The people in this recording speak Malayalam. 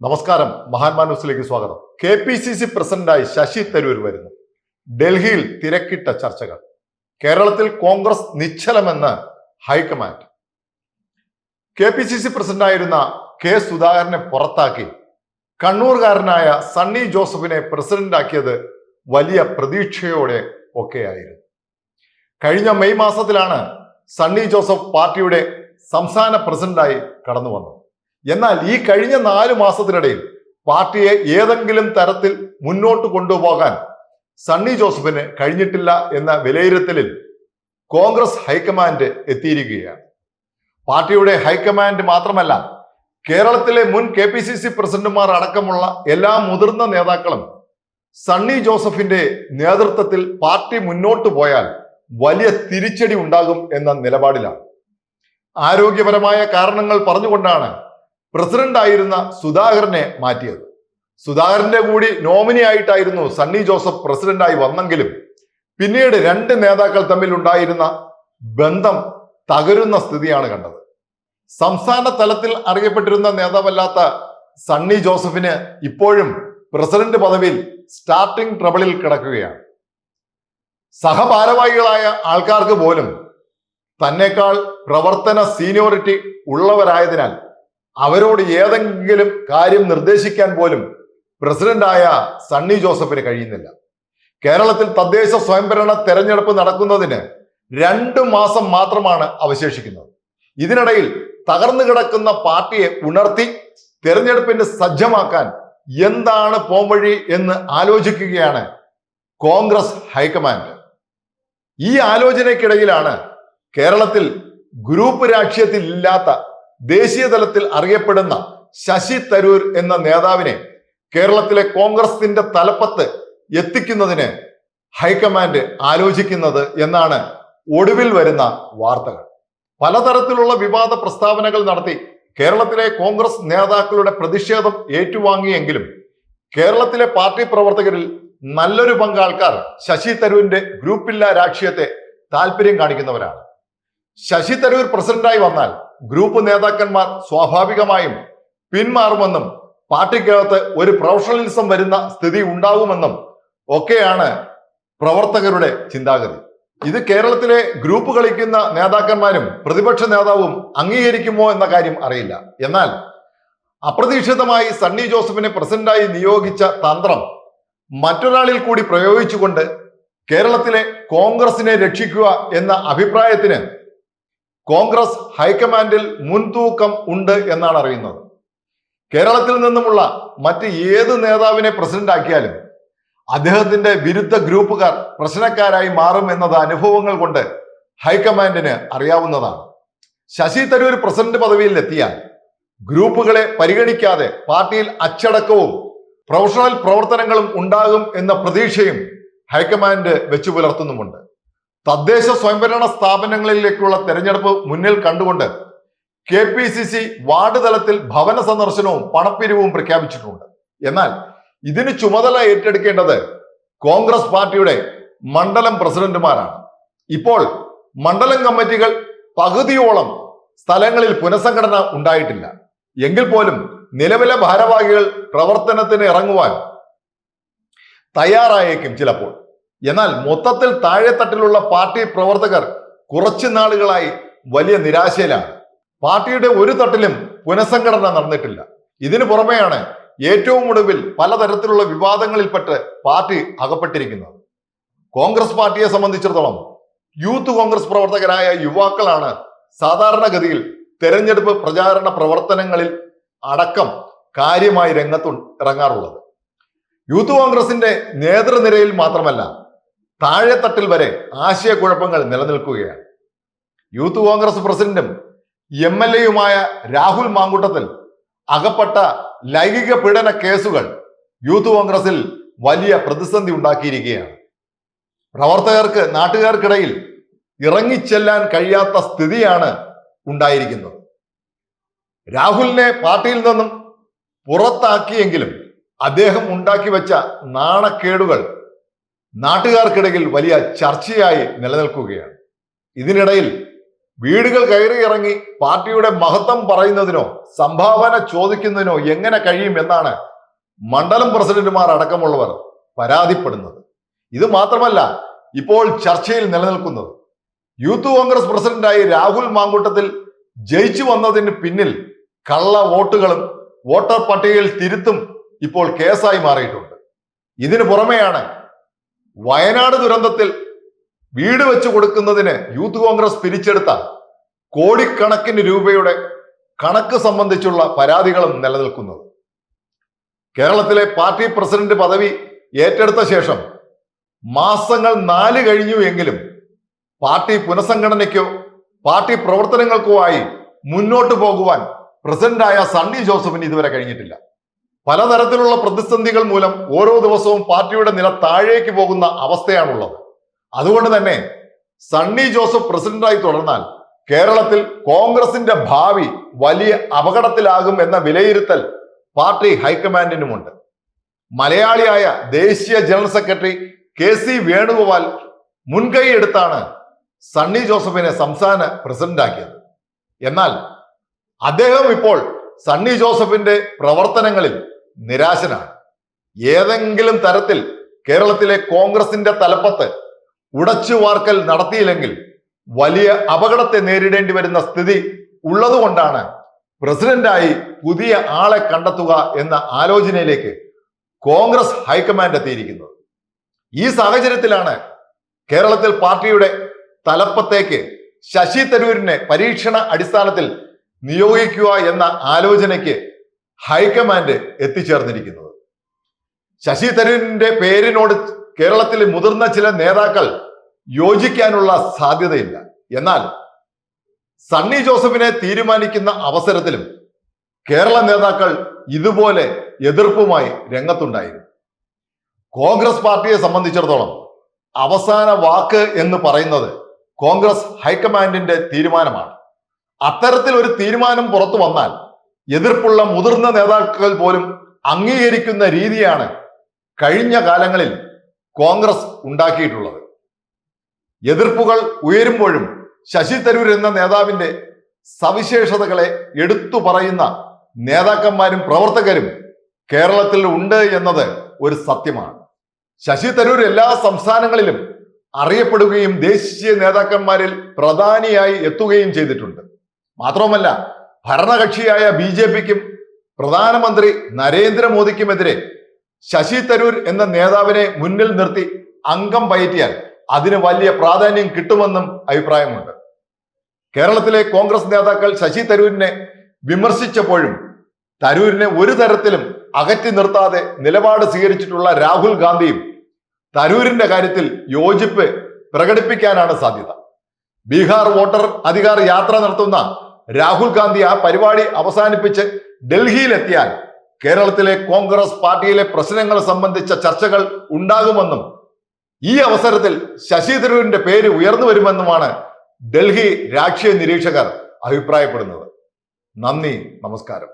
നമസ്കാരം. മഹാത്മാ ന്യൂസിലേക്ക് സ്വാഗതം. കെ പി സി സി പ്രസിഡന്റായി ശശി തരൂർ വരുന്നു. ഡൽഹിയിൽ തിരക്കിട്ട ചർച്ചകൾ. കേരളത്തിൽ കോൺഗ്രസ് നിശ്ചലമെന്ന് high command. K P C C പ്രസിഡന്റായിരുന്ന കെ സുധാകരനെ പുറത്താക്കി കണ്ണൂർകാരനായ സണ്ണി ജോസഫിനെ പ്രസിഡന്റാക്കിയത് വലിയ പ്രതീക്ഷയോടെ ഒക്കെയായിരുന്നു. കഴിഞ്ഞ മെയ് മാസത്തിലാണ് സണ്ണി ജോസഫ് പാർട്ടിയുടെ സംസ്ഥാന പ്രസിഡന്റായി കടന്നു വന്നത് എന്നാൽ ഈ കഴിഞ്ഞ നാല് മാസത്തിനിടയിൽ പാർട്ടിയെ ഏതെങ്കിലും തരത്തിൽ മുന്നോട്ട് കൊണ്ടുപോകാൻ സണ്ണി ജോസഫിന് കഴിഞ്ഞിട്ടില്ല എന്ന വിലയിരുത്തലിൽ കോൺഗ്രസ് ഹൈക്കമാൻഡ് എത്തിയിരിക്കുകയാണ്. പാർട്ടിയുടെ ഹൈക്കമാൻഡ് മാത്രമല്ല കേരളത്തിലെ മുൻ കെ പി സി സി പ്രസിഡന്റുമാർ അടക്കമുള്ള എല്ലാ മുതിർന്ന നേതാക്കളും സണ്ണി ജോസഫിന്റെ നേതൃത്വത്തിൽ പാർട്ടി മുന്നോട്ട് പോയാൽ വലിയ തിരിച്ചടി ഉണ്ടാകും എന്ന നിലപാടിലാണ്. ആരോഗ്യപരമായ കാരണങ്ങൾ പറഞ്ഞുകൊണ്ടാണ് പ്രസിഡന്റ് ആയിരുന്ന സുധാകരനെ മാറ്റിയത്. സുധാകരന്റെ കൂടി നോമിനി ആയിട്ടായിരുന്നു സണ്ണി ജോസഫ് പ്രസിഡന്റായി വന്നെങ്കിലും പിന്നീട് രണ്ട് നേതാക്കൾ തമ്മിൽ ഉണ്ടായിരുന്ന ബന്ധം തകരുന്ന സ്ഥിതിയാണ് കണ്ടത്. സംസ്ഥാന തലത്തിൽ അറിയപ്പെട്ടിരുന്ന നേതാവല്ലാത്ത സണ്ണി ജോസഫിന് ഇപ്പോഴും പ്രസിഡന്റ് പദവിയിൽ സ്റ്റാർട്ടിംഗ് ട്രബിളിൽ കിടക്കുകയാണ്. സഹഭാരവാഹികളായ ആൾക്കാർക്ക് പോലും തന്നെക്കാൾ പ്രവർത്തന സീനിയോറിറ്റി ഉള്ളവരായതിനാൽ അവരോട് ഏതെങ്കിലും കാര്യം നിർദ്ദേശിക്കാൻ പോലും പ്രസിഡന്റായ സണ്ണി ജോസഫിന് കഴിയുന്നില്ല. കേരളത്തിൽ തദ്ദേശ സ്വയംഭരണ തെരഞ്ഞെടുപ്പ് നടക്കുന്നതിന് രണ്ടു മാസം മാത്രമാണ് അവശേഷിക്കുന്നത്. ഇതിനിടയിൽ തകർന്നു കിടക്കുന്ന പാർട്ടിയെ ഉണർത്തി തെരഞ്ഞെടുപ്പിന് സജ്ജമാക്കാൻ എന്താണ് പോംവഴി എന്ന് ആലോചിക്കുകയാണ് കോൺഗ്രസ് ഹൈക്കമാൻഡ്. ഈ ആലോചനയ്ക്കിടയിലാണ് കേരളത്തിൽ ഗ്രൂപ്പ് രാഷ്ട്രീയത്തിൽ ഇല്ലാത്ത ദേശീയ തലത്തിൽ അറിയപ്പെടുന്ന ശശി തരൂർ എന്ന നേതാവിനെ കേരളത്തിലെ കോൺഗ്രസിന്റെ തലപ്പത്ത് എത്തിക്കുന്നതിന് ഹൈക്കമാൻഡ് ആലോചിക്കുന്നത് എന്നാണ് ഒടുവിൽ വരുന്ന വാർത്തകൾ. പലതരത്തിലുള്ള വിവാദ പ്രസ്താവനകൾ നടത്തി കേരളത്തിലെ കോൺഗ്രസ് നേതാക്കളുടെ പ്രതിഷേധം ഏറ്റുവാങ്ങിയെങ്കിലും കേരളത്തിലെ പാർട്ടി പ്രവർത്തകരിൽ നല്ലൊരു പങ്ക് ആൾക്കാർ ശശി തരൂരിന്റെ ഗ്രൂപ്പില്ല രാഷ്ട്രീയത്തെ താല്പര്യം കാണിക്കുന്നവരാണ്. ശശി തരൂർ പ്രസിഡന്റായി വന്നാൽ ഗ്രൂപ്പ് നേതാക്കന്മാർ സ്വാഭാവികമായും പിന്മാറുമെന്നും പാർട്ടിക്കകത്ത് ഒരു പ്രൊഫഷണലിസം വരുന്ന സ്ഥിതി ഉണ്ടാകുമെന്നും ഒക്കെയാണ് പ്രവർത്തകരുടെ ചിന്താഗതി. ഇത് കേരളത്തിലെ ഗ്രൂപ്പ് കളിക്കുന്ന നേതാക്കന്മാരും പ്രതിപക്ഷ നേതാവും അംഗീകരിക്കുമോ എന്ന കാര്യം അറിയില്ല. എന്നാൽ അപ്രതീക്ഷിതമായി സണ്ണി ജോസഫിനെ പ്രസിഡന്റായി നിയോഗിച്ച തന്ത്രം മറ്റൊരാളിൽ കൂടി പ്രയോഗിച്ചുകൊണ്ട് കേരളത്തിലെ കോൺഗ്രസിനെ രക്ഷിക്കുക എന്ന അഭിപ്രായത്തിന് കോൺഗ്രസ് ഹൈക്കമാൻഡിൽ മുൻതൂക്കം ഉണ്ട് എന്നാണ് അറിയുന്നത്. കേരളത്തിൽ നിന്നുമുള്ള മറ്റ് ഏത് നേതാവിനെ പ്രസിഡന്റ് ആക്കിയാലും അദ്ദേഹത്തിന്റെ വിരുദ്ധ ഗ്രൂപ്പുകാർ പ്രശ്നക്കാരായി മാറും എന്നത് അനുഭവങ്ങൾ കൊണ്ട് ഹൈക്കമാൻഡിന് അറിയാവുന്നതാണ്. ശശി തരൂർ പ്രസിഡന്റ് പദവിയിൽ എത്തിയാൽ ഗ്രൂപ്പുകളെ പരിഗണിക്കാതെ പാർട്ടിയിൽ അച്ചടക്കവും പ്രൊഫഷണൽ പ്രവർത്തനങ്ങളും ഉണ്ടാകും എന്ന പ്രതീക്ഷയും ഹൈക്കമാൻഡ് വെച്ചു പുലർത്തുന്നുമുണ്ട്. തദ്ദേശ സ്വയംഭരണ സ്ഥാപനങ്ങളിലേക്കുള്ള തെരഞ്ഞെടുപ്പ് മുന്നിൽ കണ്ടുകൊണ്ട് K P C C ward തലത്തിൽ ഭവന സന്ദർശനവും പണപ്പിരിവും പ്രഖ്യാപിച്ചിട്ടുണ്ട്. എന്നാൽ ഇതിന് ചുമതല ഏറ്റെടുക്കേണ്ടത് കോൺഗ്രസ് പാർട്ടിയുടെ മണ്ഡലം പ്രസിഡന്റുമാരാണ്. ഇപ്പോൾ മണ്ഡലം കമ്മിറ്റികൾ പകുതിയോളം സ്ഥലങ്ങളിൽ പുനഃസംഘടന ഉണ്ടായിട്ടില്ല. എങ്കിൽ പോലും നിലവിലെ ഭാരവാഹികൾ പ്രവർത്തനത്തിന് ഇറങ്ങുവാൻ തയ്യാറായേക്കും ചിലപ്പോൾ. എന്നാൽ മൊത്തത്തിൽ താഴെത്തട്ടിലുള്ള പാർട്ടി പ്രവർത്തകർ കുറച്ചു നാളുകളായി വലിയ നിരാശയിലാണ്. പാർട്ടിയുടെ ഒരു തട്ടിലും പുനഃസംഘടന നടന്നിട്ടില്ല. ഇതിനു പുറമെയാണ് ഏറ്റവും ഒടുവിൽ പലതരത്തിലുള്ള വിവാദങ്ങളിൽപ്പെട്ട് പാർട്ടി അകപ്പെട്ടിരിക്കുന്നത്. കോൺഗ്രസ് പാർട്ടിയെ സംബന്ധിച്ചിടത്തോളം യൂത്ത് കോൺഗ്രസ് പ്രവർത്തകരായ യുവാക്കളാണ് സാധാരണഗതിയിൽ തെരഞ്ഞെടുപ്പ് പ്രചാരണ പ്രവർത്തനങ്ങളിൽ അടക്കം കാര്യമായി രംഗത്തു ഇറങ്ങാറുള്ളത്. യൂത്ത് കോൺഗ്രസിന്റെ നേതൃനിരയിൽ മാത്രമല്ല താഴെത്തട്ടിൽ വരെ ആശയക്കുഴപ്പങ്ങൾ നിലനിൽക്കുകയാണ്. യൂത്ത് കോൺഗ്രസ് പ്രസിഡന്റും എം എൽ എയുമായ രാഹുൽ മാങ്കൂട്ടത്തിൽ അകപ്പെട്ട ലൈംഗിക പീഡന കേസുകൾ യൂത്ത് കോൺഗ്രസിൽ വലിയ പ്രതിസന്ധി ഉണ്ടാക്കിയിരിക്കുകയാണ്. പ്രവർത്തകർക്ക് നാട്ടുകാർക്കിടയിൽ ഇറങ്ങിച്ചെല്ലാൻ കഴിയാത്ത സ്ഥിതിയാണ് ഉണ്ടായിരിക്കുന്നത്. രാഹുലിനെ പാർട്ടിയിൽ നിന്നും പുറത്താക്കിയെങ്കിലും അദ്ദേഹം ഉണ്ടാക്കി വെച്ച നാണക്കേടുകൾ നാട്ടുകാർക്കിടയിൽ വലിയ ചർച്ചയായി നിലനിൽക്കുകയാണ്. ഇതിനിടയിൽ വീടുകൾ കയറി ഇറങ്ങി പാർട്ടിയുടെ മഹത്വം പറയുന്നതിനോ സംഭാവന ചോദിക്കുന്നതിനോ എങ്ങനെ കഴിയും എന്നാണ് മണ്ഡലം പ്രസിഡന്റുമാർ അടക്കമുള്ളവർ പരാതിപ്പെടുന്നത്. ഇത് മാത്രമല്ല ഇപ്പോൾ ചർച്ചയിൽ നിലനിൽക്കുന്നത്. യൂത്ത് കോൺഗ്രസ് പ്രസിഡന്റായി രാഹുൽ മാങ്കൂട്ടത്തിൽ ജയിച്ചു വന്നതിന് പിന്നിൽ കള്ള വോട്ടുകളും വോട്ടർ പട്ടികയിൽ തിരുത്തും ഇപ്പോൾ കേസായി മാറിയിട്ടുണ്ട്. ഇതിനു പുറമെയാണ് വയനാട് ദുരന്തത്തിൽ വീട് വെച്ച് കൊടുക്കുന്നതിന് യൂത്ത് കോൺഗ്രസ് പിരിച്ചെടുത്ത കോടിക്കണക്കിന് രൂപയുടെ കണക്ക് സംബന്ധിച്ചുള്ള പരാതികളും നിലനിൽക്കുന്നത്. കേരളത്തിലെ പാർട്ടി പ്രസിഡന്റ് പദവി ഏറ്റെടുത്ത ശേഷം മാസങ്ങൾ നാല് കഴിഞ്ഞു എങ്കിലും പാർട്ടി പുനഃസംഘടനയ്ക്കോ പാർട്ടി പ്രവർത്തനങ്ങൾക്കോ ആയി മുന്നോട്ട് പോകുവാൻ പ്രസിഡന്റായ സണ്ണി ജോസഫിന് ഇതുവരെ കഴിഞ്ഞിട്ടില്ല. പലതരത്തിലുള്ള പ്രതിസന്ധികൾ മൂലം ഓരോ ദിവസവും പാർട്ടിയുടെ നില താഴേക്ക് പോകുന്ന അവസ്ഥയാണുള്ളത്. അതുകൊണ്ട് തന്നെ സണ്ണി ജോസഫ് പ്രസിഡന്റായി തുടർന്നാൽ കേരളത്തിൽ കോൺഗ്രസിന്റെ ഭാവി വലിയ അപകടത്തിലാകും എന്ന വിലയിരുത്തൽ പാർട്ടി ഹൈക്കമാൻഡിനുമുണ്ട്. മലയാളിയായ ദേശീയ general secretary K C Venugopal മുൻകൈ എടുത്താണ് സണ്ണി ജോസഫിനെ സംസ്ഥാന പ്രസിഡന്റാക്കിയത്. എന്നാൽ അദ്ദേഹം ഇപ്പോൾ സണ്ണി ജോസഫിന്റെ പ്രവർത്തനങ്ങളിൽ നിരാശനാണ്. ഏതെങ്കിലും തരത്തിൽ കേരളത്തിലെ കോൺഗ്രസിന്റെ തലപ്പത്ത് ഉടച്ചു വാർക്കൽ നടത്തിയില്ലെങ്കിൽ വലിയ അപകടത്തെ നേരിടേണ്ടി വരുന്ന സ്ഥിതി ഉള്ളതുകൊണ്ടാണ് പ്രസിഡന്റായി പുതിയ ആളെ കണ്ടെത്തുക എന്ന ആലോചനയിലേക്ക് കോൺഗ്രസ് ഹൈക്കമാൻഡ് എത്തിയിരിക്കുന്നത്. ഈ സാഹചര്യത്തിലാണ് കേരളത്തിൽ പാർട്ടിയുടെ തലപ്പത്തേക്ക് ശശി തരൂരിനെ പരീക്ഷണ അടിസ്ഥാനത്തിൽ നിയോഗിക്കുക എന്ന ആലോചനയ്ക്ക് ഹൈക്കമാൻഡ് എത്തിച്ചേർന്നിരിക്കുന്നത്. ശശി തരൂരിന്റെ പേരിനോട് കേരളത്തിലെ മുതിർന്ന ചില നേതാക്കൾ യോജിക്കാനുള്ള സാധ്യതയില്ല. എന്നാൽ സണ്ണി ജോസഫിനെ തീരുമാനിക്കുന്ന അവസരത്തിലും കേരള നേതാക്കൾ ഇതുപോലെ എതിർപ്പുമായി രംഗത്തുണ്ടായിരുന്നു. കോൺഗ്രസ് പാർട്ടിയെ സംബന്ധിച്ചിടത്തോളം അവസാന വാക്ക് എന്ന് പറയുന്നത് കോൺഗ്രസ് ഹൈക്കമാൻഡിന്റെ തീരുമാനമാണ്. അത്തരത്തിൽ ഒരു തീരുമാനം പുറത്തു വന്നാൽ എതിർപ്പുള്ള മുതിർന്ന നേതാക്കൾ പോലും അംഗീകരിക്കുന്ന രീതിയാണ് കഴിഞ്ഞ കാലങ്ങളിൽ കോൺഗ്രസ് ഉണ്ടാക്കിയിട്ടുള്ളത്. എതിർപ്പുകൾ ഉയരുമ്പോഴും ശശി തരൂർ എന്ന നേതാവിന്റെ സവിശേഷതകളെ എടുത്തു പറയുന്ന നേതാക്കന്മാരും പ്രവർത്തകരും കേരളത്തിൽ ഉണ്ട് എന്നത് ഒരു സത്യമാണ്. ശശി തരൂർ എല്ലാ സംസ്ഥാനങ്ങളിലും അറിയപ്പെടുകയും ദേശീയ നേതാക്കന്മാരിൽ പ്രധാനിയായി എത്തുകയും ചെയ്തിട്ടുണ്ട്. മാത്രവുമല്ല ഭരണകക്ഷിയായ ബി ജെ പിക്കും പ്രധാനമന്ത്രി നരേന്ദ്രമോദിക്കുമെതിരെ ശശി തരൂർ എന്ന നേതാവിനെ മുന്നിൽ നിർത്തി അംഗം പയറ്റിയാൽ അതിന് വലിയ പ്രാധാന്യം കിട്ടുമെന്നും അഭിപ്രായമുണ്ട്. കേരളത്തിലെ കോൺഗ്രസ് നേതാക്കൾ ശശി തരൂരിനെ വിമർശിച്ചപ്പോഴും തരൂരിനെ ഒരു തരത്തിലും അകറ്റി നിർത്താതെ നിലപാട് സ്വീകരിച്ചിട്ടുള്ള രാഹുൽ ഗാന്ധിയും തരൂരിന്റെ കാര്യത്തിൽ യോജിപ്പ് പ്രകടിപ്പിക്കാനാണ് സാധ്യത. ബീഹാർ വോട്ടർ അധികാർ യാത്ര നടത്തുന്ന രാഹുൽ ഗാന്ധി ആ പരിപാടി അവസാനിപ്പിച്ച് ഡൽഹിയിലെത്തിയാൽ കേരളത്തിലെ കോൺഗ്രസ് പാർട്ടിയിലെ പ്രശ്നങ്ങൾ സംബന്ധിച്ച ചർച്ചകൾ ഉണ്ടാകുമെന്നും ഈ അവസരത്തിൽ ശശി തരൂരിന്റെ പേര് ഉയർന്നു വരുമെന്നുമാണ് ഡൽഹി രാഷ്ട്രീയ നിരീക്ഷകർ അഭിപ്രായപ്പെടുന്നത്. നന്ദി നമസ്കാരം.